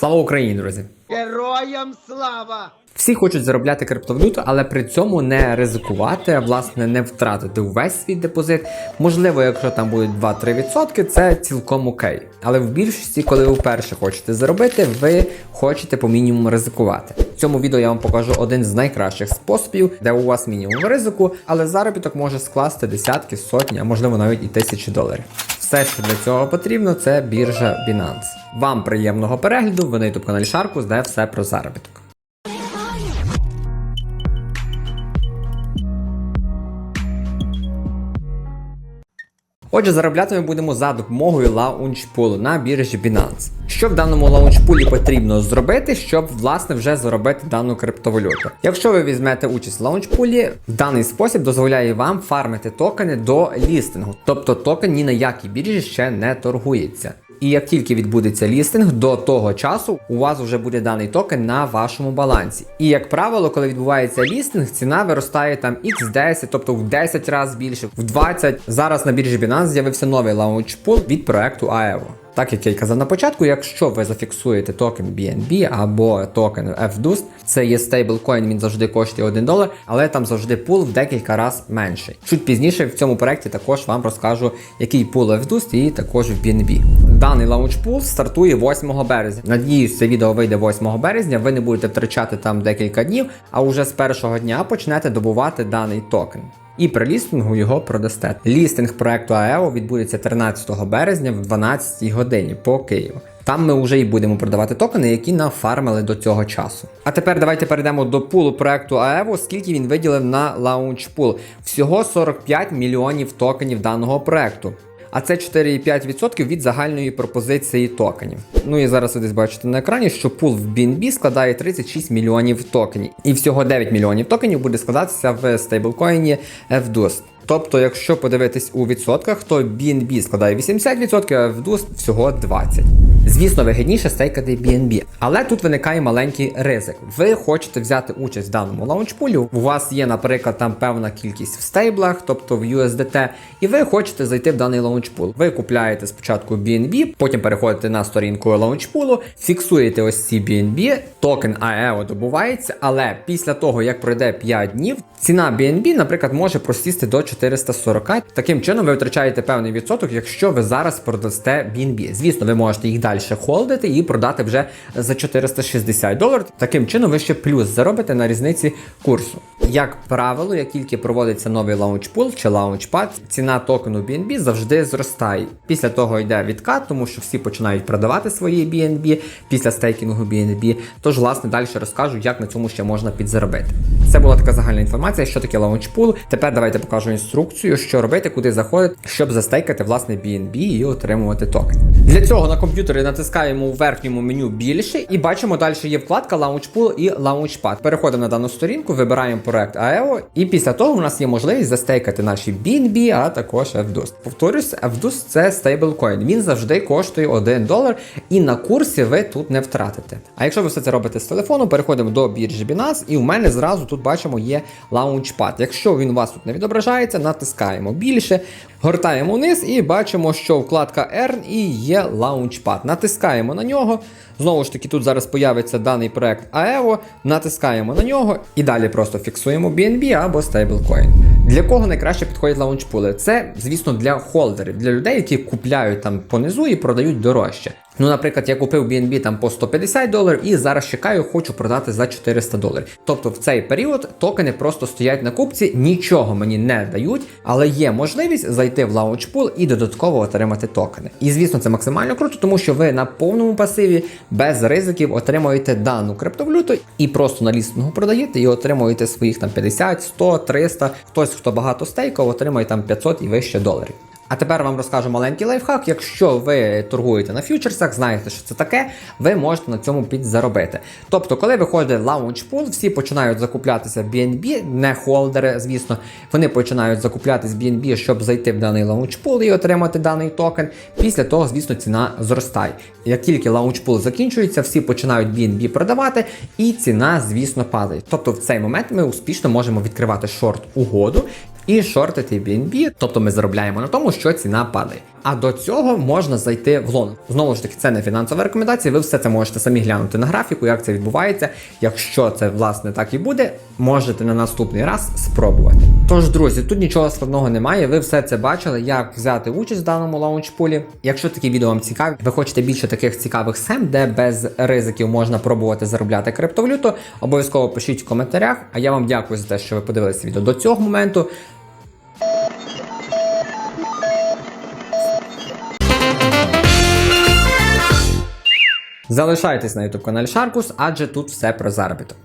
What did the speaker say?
Слава Україні, друзі! Героям слава! Всі хочуть заробляти криптовалюту, але при цьому не ризикувати, а власне не втратити увесь свій депозит. Можливо, якщо там будуть 2-3%, це цілком окей. Але в більшості, коли ви вперше хочете заробити, ви хочете по мінімуму ризикувати. В цьому відео я вам покажу один з найкращих способів, де у вас мінімум ризику, але заробіток може скласти десятки, сотні, а можливо навіть і тисячі доларів. Все, що для цього потрібно, це біржа Binance. Вам приємного перегляду, ви на youtube каналі Шаркус, де все про заробіток. Отже, заробляти ми будемо за допомогою лаунчпулу на біржі Binance. Що в даному лаунчпулі потрібно зробити, щоб власне вже заробити дану криптовалюту? Якщо ви візьмете участь в лаунчпулі, даний спосіб дозволяє вам фармити токени до лістингу, тобто токен ні на якій біржі ще не торгується. І як тільки відбудеться лістинг, до того часу у вас вже буде даний токен на вашому балансі. І як правило, коли відбувається лістинг, ціна виростає там x10, тобто в 10 разів більше, в 20. Зараз на біржі Binance з'явився новий лаунчпул від проекту AEVO. Так як я й казав на початку, якщо ви зафіксуєте токен BNB або токен FDUST, це є стейблкоін, він завжди коштує 1 долар, але там завжди пул в декілька разів менший. Чуть пізніше в цьому проекті також вам розкажу, який пул FDUST і також в BNB. Даний лаунчпул стартує 8 березня. Надіюсь, це відео вийде 8 березня. Ви не будете втрачати там декілька днів, а уже з першого дня почнете добувати даний токен. І при лістингу його продасте. Лістинг проекту АЕО відбудеться 13 березня в 12 годині по Києву. Там ми вже і будемо продавати токени, які нафармили до цього часу. А тепер давайте перейдемо до пулу проекту АЕВО, скільки він виділив на лаунчпул. Всього 45 мільйонів токенів даного проекту. А це 4,5% від загальної пропозиції токенів. Ну і зараз ви десь бачите на екрані, що пул в BNB складає 36 мільйонів токенів. І всього 9 мільйонів токенів буде складатися в стейблкоїні FDUS. Тобто, якщо подивитись у відсотках, то BNB складає 80%, а FDUS всього 20%. Звісно, вигідніше стейкати BNB. Але тут виникає маленький ризик. Ви хочете взяти участь в даному лаунчпулі. У вас є, наприклад, там певна кількість в стейблах, тобто в USDT, і ви хочете зайти в даний лаунчпул. Ви купляєте спочатку BNB, потім переходите на сторінку лаунчпулу, фіксуєте ось ці BNB, токен AEO добувається, але після того, як пройде 5 днів, ціна BNB, наприклад, може просісти до 440. Таким чином ви втрачаєте певний відсоток, якщо ви зараз продасте BNB. Звісно, ви можете їх далі холдити і продати вже за 460 доларів. Таким чином ви ще плюс заробите на різниці курсу. Як правило, як тільки проводиться новий лаунчпул чи лаунчпад, ціна токену BNB завжди зростає. Після того йде відкат, тому що всі починають продавати свої BNB після стейкінгу BNB. Тож, власне, далі розкажу, як на цьому ще можна підзаробити. Це була така загальна інформація, що таке лаунчпул. Тепер давайте покажу інструкцію, що робити, куди заходити, щоб застейкати власне BNB і отримувати токен. Для цього на комп'ютері натискаємо у верхньому меню більше і бачимо, далі є вкладка Launchpool і Launchpad. Переходимо на дану сторінку, вибираємо проект AEO, і після того у нас є можливість застейкати наші BNB, а також FDUST. Повторюсь, FDUST це стейблкоін. Він завжди коштує 1 долар, і на курсі ви тут не втратите. А якщо ви все це робите з телефону, переходимо до біржі Binance, і у мене зразу тут бачимо є Launchpad. Якщо він у вас тут не відображається, натискаємо більше, гортаємо вниз і бачимо, що вкладка Earn і є Launchpad. Натискаємо на нього. Знову ж таки, тут зараз появиться даний проект AEO, натискаємо на нього і далі просто фіксуємо BNB або Stablecoin. Для кого найкраще підходять лаунчпули? Це, звісно, для холдерів, для людей, які купляють там понизу і продають дорожче. Ну, наприклад, я купив BNB там по 150 доларів і зараз чекаю, хочу продати за 400 доларів. Тобто в цей період токени просто стоять на купці, нічого мені не дають, але є можливість зайти в лаунчпул і додатково отримати токени. І звісно, це максимально круто, тому що ви на повному пасиві без ризиків отримуєте дану криптовалюту і просто на лістингу продаєте і отримуєте своїх там 50, 100, 300. Хтось, хто багато стейкав, отримує там 500 і вище доларів. А тепер вам розкажу маленький лайфхак. Якщо ви торгуєте на фьючерсах, знаєте, що це таке, ви можете на цьому підзаробити. Тобто, коли виходить лаунчпул, всі починають закуплятися BNB, не холдери, звісно, вони починають закуплятись BNB, щоб зайти в даний лаунчпул і отримати даний токен. Після того, звісно, ціна зростає. Як тільки лаунчпул закінчується, всі починають BNB продавати, і ціна, звісно, падає. Тобто в цей момент ми успішно можемо відкривати шорт угоду і шортити BNB, тобто ми заробляємо на тому, що ціна падає. А до цього можна зайти в лонг. Знову ж таки, це не фінансова рекомендація. Ви все це можете самі глянути на графіку, як це відбувається. Якщо це власне так і буде, можете на наступний раз спробувати. Тож, друзі, тут нічого складного немає. Ви все це бачили, як взяти участь в даному лаунчпулі. Якщо такі відео вам цікаві, ви хочете більше таких цікавих схем, де без ризиків можна пробувати заробляти криптовалюту, обов'язково пишіть в коментарях. А я вам дякую за те, що ви подивилися відео до цього моменту. Залишайтесь на YouTube каналі Шаркус, адже тут все про заробіток.